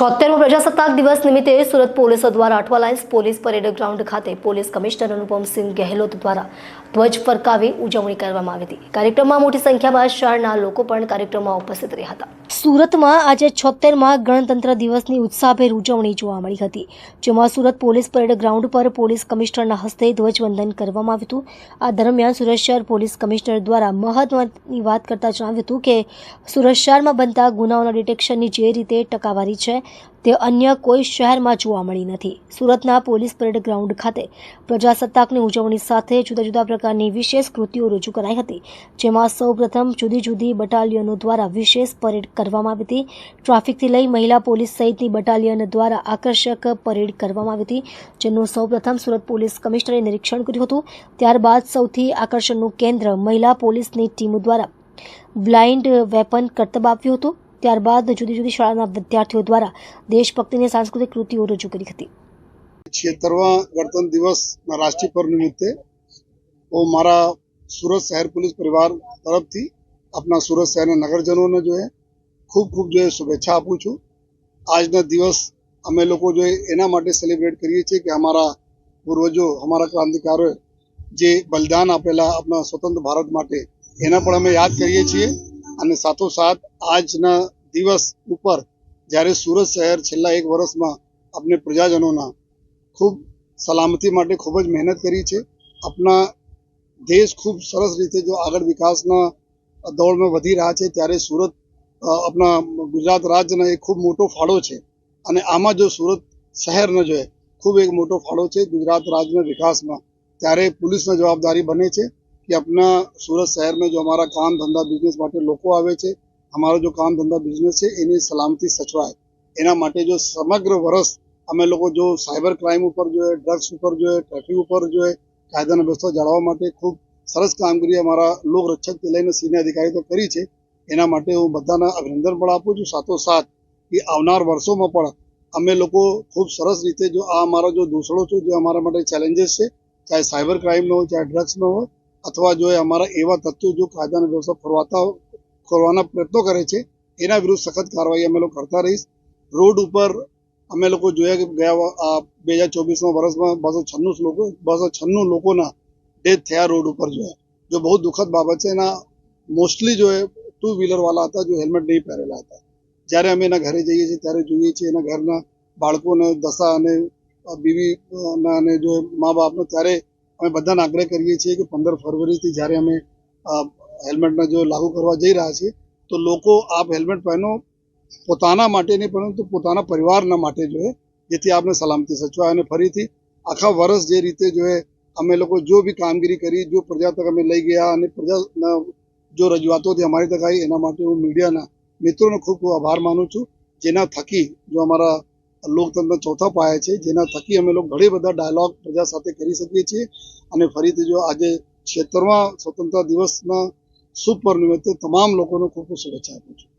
છોતેરમો પ્રજાસત્તાક દિવસ નિમિત્તે સુરત પોલીસ દ્વારા Athwa lines police parade ground ખાતે પોલીસ કમિશનર અનુપમસિંહ ગહેલોત દ્વારા ધ્વજ ફરકાવી ઉજવણી કરવામાં આવી હતી. કાર્યક્રમમાં મોટી સંખ્યામાં શહેરના લોકો પણ કાર્યક્રમમાં ઉપસ્થિત રહ્યા હતા. સુરતમાં આજે છોતેરમાં ગણતંત્ર દિવસની ઉત્સાહભેર ઉજવણી જોવા મળી હતી. જેમાં સુરત પોલીસ પરેડ ગ્રાઉન્ડ પર પોલીસ કમિશનરના હસ્તે ધ્વજવંદન કરવામાં આવ્યું હતું. આ દરમિયાન સુરત શહેર પોલીસ કમિશનર દ્વારા મહત્વની વાત કરતા જણાવ્યું હતું કે, સુરત શહેરમાં બનતા ગુનાઓના ડિટેક્શનની જે રીતે ટકાવારી છે તે અન્ય કોઈ શહેરમાં જોવા મળી નથી. સુરતના પોલીસ પરેડ ગ્રાઉન્ડ ખાતે પ્રજાસત્તાકની ઉજવણી સાથે જુદા જુદા પ્રકારની વિશેષ કૃતિઓ રજૂ કરાઈ હતી, જેમાં સૌપ્રથમ જુદી જુદી બટાલિયનો દ્વારા વિશેષ પરેડ કરવામાં આવી હતી. ટ્રાફિકથી લઈ મહિલા પોલીસ સહિતની બટાલિયન દ્વારા આકર્ષક પરેડ કરવામાં આવી હતી, જેનું સૌપ્રથમ સુરત પોલીસ કમિશનરે નિરીક્ષણ કર્યું હતું. ત્યારબાદ સૌથી આકર્ષણનું કેન્દ્ર મહિલા પોલીસની ટીમ દ્વારા બ્લાઇન્ડ વેપન કરતબ આપ્યું હતું. ત્યારબાદ જુદી જુદી શાળાના વિદ્યાર્થીઓ દ્વારા દેશભક્તિની સાંસ્કૃતિક કૃતિઓ રજૂ કરી હતી. છેતરવા ગણતંત્ર દિવસ રાષ્ટ્રીય પર્વ નિમિત્તે હું મારા સુરત શહેર પોલીસ પરિવાર તરફથી આપણા સુરત શહેરના નગરજનોને જો ખૂબ ખૂબ જો શુભેચ્છા આપું છું. આજના દિવસ અમે લોકો જો એના માટે સેલિબ્રેટ કરીએ છીએ કે અમારા પૂર્વજો, અમારા ક્રાંતિકારોએ જે બલિદાન આપેલા આપણા સ્વતંત્ર ભારત માટે એના પણ અમે યાદ કરીએ છીએ અને સાથોસાથ આજના દિવસ ઉપર જ્યારે સુરત શહેર છેલ્લા એક વર્ષમાં આપણે પ્રજાજનોના ખૂબ સલામતી માટે ખૂબ જ મહેનત કરી છે. આપણા દેશ ખૂબ સરસ રીતે જો આગળ વિકાસના દોડમાં વધી રહ્યા છે, ત્યારે સુરત આપણા ગુજરાત રાજ્યનો એક ખૂબ મોટો ફાળો છે. અને આમાં જો સુરત શહેરનો જો ખૂબ એક મોટો ફાળો છે ગુજરાત રાજ્યના વિકાસમાં, ત્યારે પોલીસની જવાબદારી બને છે કે આપણા સુરત શહેરમાં જો અમારા કામ ધંધા, બિઝનેસ માટે લોકો આવે છે અમારો જો કામ ધંધા બિઝનેસ છે, એની સલામતી સચવાય. એના માટે જો સમગ્ર વર્ષ અમે લોકો જો સાયબર ક્રાઇમ ઉપર જોઈએ ડ્રગ્સ ઉપર જોઈએ ટ્રાફિક ઉપર જોઈએ, કાયદાનો વ્યવસ્થા જાળવવા માટે ખૂબ સરસ કામગીરી અમારા લોકરક્ષકથી લઈને સિનિયર અધિકારી તો કરી છે. એના માટે હું બધાને અભિનંદન પણ આપું છું. સાથોસાથ કે આવનાર વર્ષોમાં પણ અમે લોકો ખૂબ સરસ રીતે જો આ અમારા જો દોષણો છે, જે અમારા માટે ચેલેન્જીસ છે, ચાહે સાયબર ક્રાઇમનો હોય, ચાહે ડ્રગ્સનો હોય, અથવા જો અમારા એવા તત્વો જો કાયદાનો વ્યવસ્થા ફરવાતા હોય ખોરવાના પ્રયત્નો કરે છે એના વિરુદ્ધ સખત કાર્યવાહી અમે લોકો કરતા રહીશ રોડ ઉપર અમે લોકો જોયા કે ગયા વ- આ બે હજાર ચોવીસમાં વર્ષમાં બસો છન્નું લોકો, બસો છન્નું લોકોના ડેથ થયા રોડ ઉપર જો है. જો બહુ દુઃખદ બાબત છે, એના મોસ્ટલી જો है ટુ વ્હીલર વાળા હતા, જો હેલ્મેટ નહીં પહેરેલા હતા જ્યારે અમે એના ઘરે જઈએ છીએ, ત્યારે જોઈએ છીએ એના ઘરના બાળકોને દશા અને બીવી ના અને જો મા બાપનો, ત્યારે અમે બધાને આગ્રહ કરીએ છીએ કે પંદર ફરવરીથી જ્યારે અમે હેલ્મેટને જો લાગુ કરવા જઈ રહ્યા છીએ, તો લોકો આપ હેલ્મેટ પહેરો પોતાના માટે નહીં પરંતુ પોતાના પરિવારના માટે જોઈએ જેથી આપને સલામતી સચવાય અને ફરીથી આખા વર્ષ જે રીતે જોઈએ અમે લોકો જો બી કામગીરી કરી, જો પ્રજા તક અમે લઈ ગયા અને પ્રજાના જો રજૂઆતોથી અમારી તક આવી, એના માટે હું મીડિયાના મિત્રોનો ખૂબ ખૂબ આભાર માનું છું. જેના થકી જો અમારા લોકતંત્ર ચોથા પાયા છે, જેના થકી અમે લોકો ઘણી બધા ડાયલોગ પ્રજા સાથે કરી શકીએ છીએ. અને ફરીથી જો આજે ક્ષેત્રમાં સ્વતંત્રતા દિવસના શુભ પર્વ તમામ લોકોને ખૂબ ખૂબ શુભેચ્છા આપું છું.